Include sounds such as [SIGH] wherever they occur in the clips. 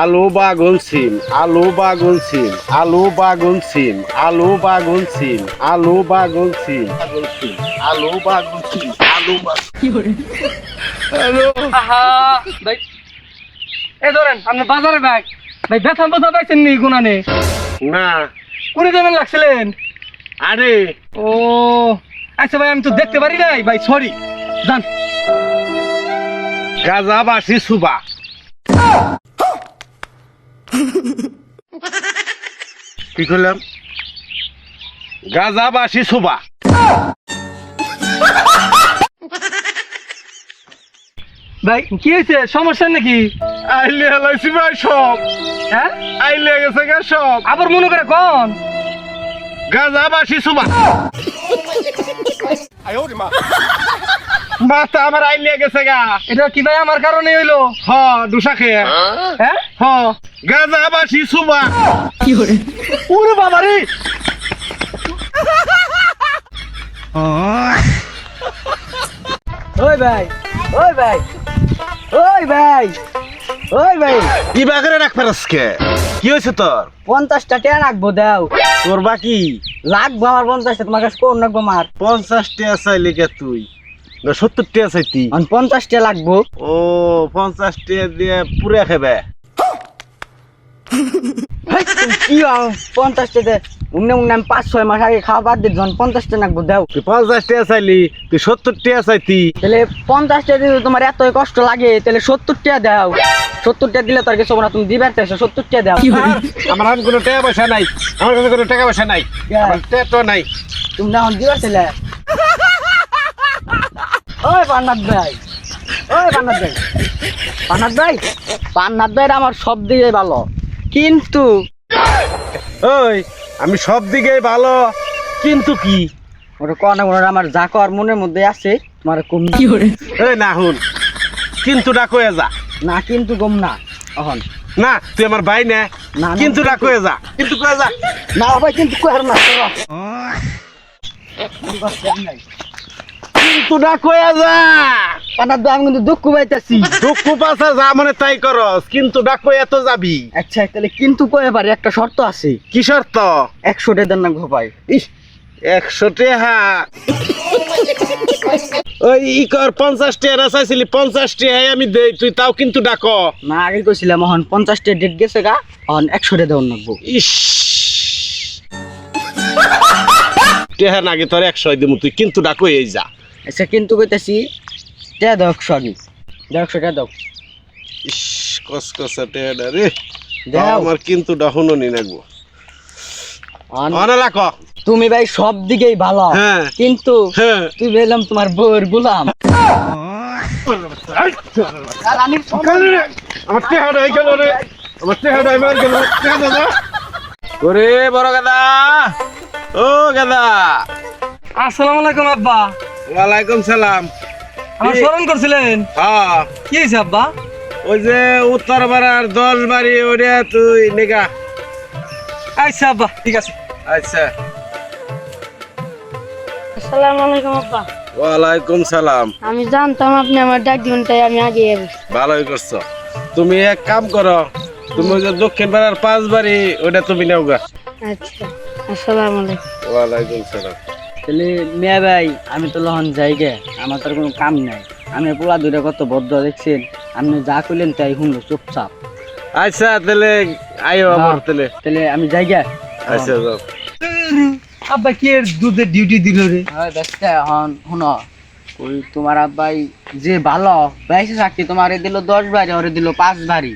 আলু বাগুন সিম আলু বাগুন সিম আলু বাগুন সিম আলু বাগুন সিম আলু বাগুন সিম আলু বাগুন সিম আলু বাগুন হ্যালো ভাই। এ ধরেন আপনি বাজারে ব্যাগ ভাই বেতন বোঝা পাইছেন নি গুনানে না? কুড়ি দেবেন লাগছিলেন? আরে। ও আচ্ছা ভাই আমি তো দেখতে পারি নাই। ভাই সরি জান গাজা বাসি সুবা। কি করলাম? গাজা বাসি সুবা। ভাই কি হয়েছে? সমস্যা নাকি? আইলে হেলাইছি ভাই সব। হ্যাঁ? আইলে গেছে গা সব। আবার মনে করে কোন? গাজা বাসি সুবা [LAUGHS] মাথা আমার আইলে গেছে গা। এটা কি ভাই আমার কারণে হইল? হ দুসা খেয়ে। হ্যাঁ? হ। গাজা বাসি সুবা। কি করে ওরে বাবা রে। ওই ভাই ওই ভাই ওই ভাই ওই ভাই। কি বাগরে রাখ পারসকে কি হয়েছে তোর? পঞ্চাশটা টেন রাখব দাও। তোর বাকি? লাগবো আমার পঞ্চাশটা তোমার কাছে কোন রাখব আমার পঞ্চাশ টিয়া চাইলি কে তুই। সত্তর চাইতি। লাগবো। ও পঞ্চাশ টিয়া দিয়ে পুরে খাবে। কি পঞ্চাশটা দে। উমনে উমনে আমি পাঁচ ছয় মাস আগে খাওয়া বাদ দাও। তুই পঞ্চাশ চাইলি তুই সত্তর চাইতি। তাহলে তোমার এতই কষ্ট লাগে তাহলে সত্তরটা দাও। সত্তরটা দিলে তোর কিছু না তুমি দিবার চাইছো সত্তরটা দাও। আমার হাতে কোনো টাকা পয়সা নাই আমার কাছে কোনো টাকা পয়সা নাই টেটো নাই। তুমি না এখন দিবার চাইলে? ওই পান্নাথ ভাই। ওই পান্নাথ ভাই। পান্নাথ ভাই পান্নাথ ভাই আমার সব দিকে ভালো। কিন্তু ওই আমি সব দিকে ভালো। কিন্তু কি? ওটা কোন কোন আমার যা কর মনের মধ্যে আছে তোমার কম কি করে? এই না হুন কিন্তু ডাকয়ে যা। না কিন্তু কম না। এখন না তুই আমার ভাই না। না, না, কিন্তু ডাকয়ে যা। কিন্তু কয়ে যা। না ভাই কিন্তু কয়ার না কিন্তু ডাকয়ে যা। ভাই আমি কিন্তু দুঃখ পাইতেছি। দুঃখ পাশা যা মানে তাই করস কিন্তু ডাকয়ে এত যাবি। আচ্ছা তাহলে কিন্তু কয়ে পারি একটা শর্ত আছে। কি শর্ত? একশো টাকা না ভাই। ইস একশো টেহা ওই ই কর পঞ্চাশ টেহা চাইছিলি পঞ্চাশ টেহাই আমি দেই তুই তাও কিন্তু ডাক। না আগে কইছিলাম এখন পঞ্চাশটা ডেট গেছে গা এখন একশো টাকা দেওয়ার নাকবো ইস। টেহা নাগে তোর একশো দিমু তুই কিন্তু ডাকো এই যা। আচ্ছা কিন্তু কইতাছি একশো আগে। দাও একশো টাকা দাও ইস কস কসা রে। দাও। আমার কিন্তু ডাহুনো নি লাগবো অন- অনালা ক তুমি ভাই সব দিকেই ভালো। হ্যাঁ। কিন্তু হ্যাঁ। তুই বললাম তোমার বউর গুলাম। আর আমার গেল রে। আমার এবার গেল। ওরে বড় গাদা। ও গাদা। আসসালামু আলাইকুম আব্বা। ওয়ালাইকুম সালাম। আমার স্মরণ করছিলেন? হ্যাঁ। কি হয়েছে আব্বা? ওই যে উত্তর পাড়ার দশ বাড়ি ওটা তুই নেগা। আচ্ছা আব্বা ঠিক আছে। আচ্ছা। আসসালামু আলাইকুম আব্বা। ওয়ালাইকুম সালাম। আমি জানতাম আপনি আমার ডাক দিবেন তাই আমি আগে। ভালোই করছ। তুমি এক কাম করো তুমি ওই যে দক্ষিণ পাড়ার পাঁচ বাড়ি ওটা তুমি নেও গা আচ্ছা আসসালামু আলাইকুম। ওয়ালাইকুম সালাম। তাহলে মিয়া ভাই আমি তো লহন যাই গে আমার তোর কোনো কাম নাই। আমি পোলা দুইটা কত বদ্ধ দেখছেন? আপনি যা কইলেন তাই শুনলো চুপচাপ। আচ্ছা তাহলে আইও আমার হ্যাঁ। তাহলে। তাহলে আমি যাই গে। আচ্ছা যাও। আব্বা কি এর দুধের ডিউটি দিল রে? হয় ব্যস্তা হন শুন। ওই তোমার আব্বাই যে ভালো বেঁচে থাকতি তোমার দিল দশ বাড়ি ওরে দিল পাঁচ বাড়ি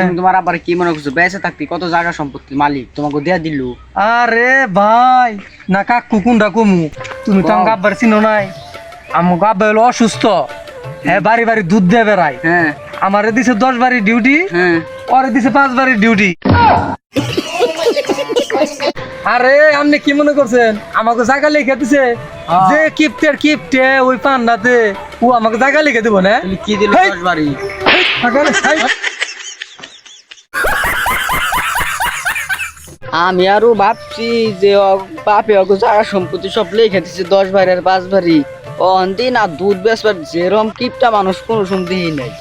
তুমি তোমার আব্বার কি মনে করছ? বেঁচে থাকতি কত জায়গা সম্পত্তি মালিক? তোমাকে দেয়া দিল। আরে ভাই না কাকু কোনটা কমু? তুমি তো আমাকে আব্বার চিনো নাই। আমাকে আব্বা হলো অসুস্থ। হ্যাঁ বাড়ি বাড়ি দুধ দিয়ে বেড়ায়। হ্যাঁ। আমারে দিছে দশ বাড়ি ডিউটি হ্যাঁ। ওরে দিছে পাঁচ বাড়ির ডিউটি। আরে আপনি কি মনে করছেন? আমাকে জায়গা লিখে দিছে। হ্যাঁ। যে কিপ্টের কিপ্টে ওই পান্ডাতে ও আমাকে জায়গা লিখে দিব না? কি দিল! দশ বাড়ি? আমি আরও ভাবছি যে বাপে অগ যারা সম্পত্তি সব লেখে দিচ্ছে দশ বাড়ি আর পাঁচ বাড়ি অন্দিন দিন আর দুধ বেসবার যেরম কিপটা মানুষ কোনো শুনতেই নাই।